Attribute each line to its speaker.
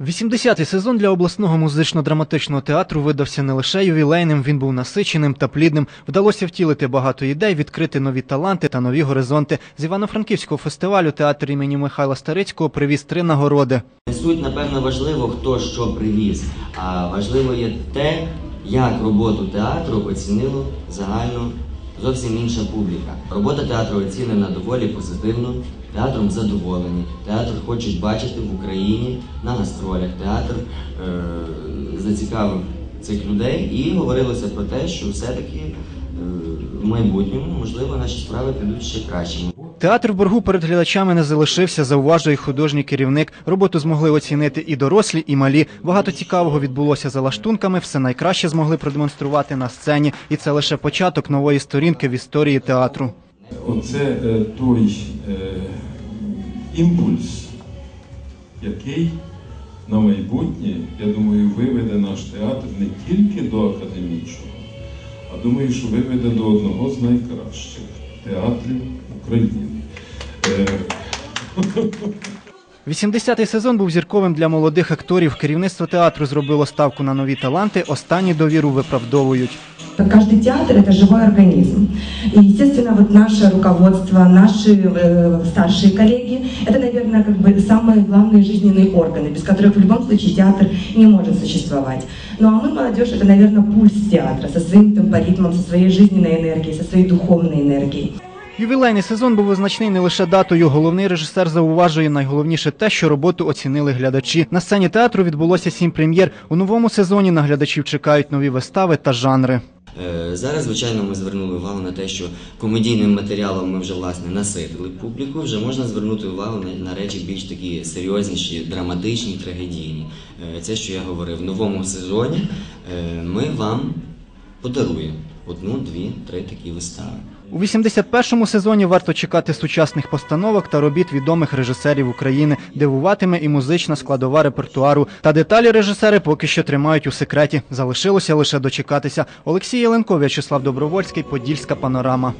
Speaker 1: 80-й сезон для обласного музично-драматичного театру видався не лише ювілейним, він був насиченим та плідним. Вдалося втілити багато ідей, відкрити нові таланти та нові горизонти. З Івано-Франківського фестивалю театр імені Михайла Старицького привіз три нагороди.
Speaker 2: Суть, напевно, важливо, хто що привіз, а важливо є те, як роботу театру оцінило загально зовсім інша публіка. Робота театру оцінена доволі позитивно, театром задоволені. Театр хочуть бачити в Україні на гастролях. Театр е- зацікавив цих людей і говорилося про те, що все-таки е- в майбутньому, можливо, наші справи підуть ще кращими.
Speaker 1: Театр в боргу перед глядачами не залишився, зауважує художній керівник. Роботу змогли оцінити і дорослі, і малі. Багато цікавого відбулося за лаштунками. Все найкраще змогли продемонструвати на сцені, і це лише початок нової сторінки в історії театру.
Speaker 3: Оце е, той е, імпульс, який на майбутнє, я думаю, виведе наш театр не тільки до академічного, а думаю, що виведе до одного з найкращих театрів України. Е,
Speaker 1: 80-й сезон був зірковим для молодих акторів. Керівництво театру зробило ставку на нові таланти. Останні довіру виправдовують.
Speaker 4: Каждый театр это живой организм. И, естественно, вот наше руководство, наши э, старшие коллеги, это, наверное, как бы самые главные жизненные органы, без которых в любом случае театр не может существовать. Ну а мы, молодежь, это, наверное, пульс театра со своим темпоритмом, со своей жизненной энергией, со своей духовной энергией.
Speaker 1: Ювілейний сезон був визначний не лише датою. Головний режисер зауважує найголовніше те, що роботу оцінили глядачі. На сцені театру відбулося сім прем'єр. У новому сезоні на глядачів чекають нові вистави та жанри.
Speaker 2: Е, Зараз, звичайно, ми звернули увагу на те, що комедійним матеріалом ми вже власне наситили публіку. Вже можна звернути увагу на, речі більш такі серйозніші, драматичні, трагедійні. Е, Це, що я говорив, в новому сезоні е, ми вам подаруємо одну, дві, три такі вистави.
Speaker 1: У 81-му сезоні варто чекати сучасних постановок та робіт відомих режисерів України. Дивуватиме і музична складова репертуару. Та деталі режисери поки що тримають у секреті. Залишилося лише дочекатися. Олексій Єленко, В'ячеслав Добровольський, Подільська панорама.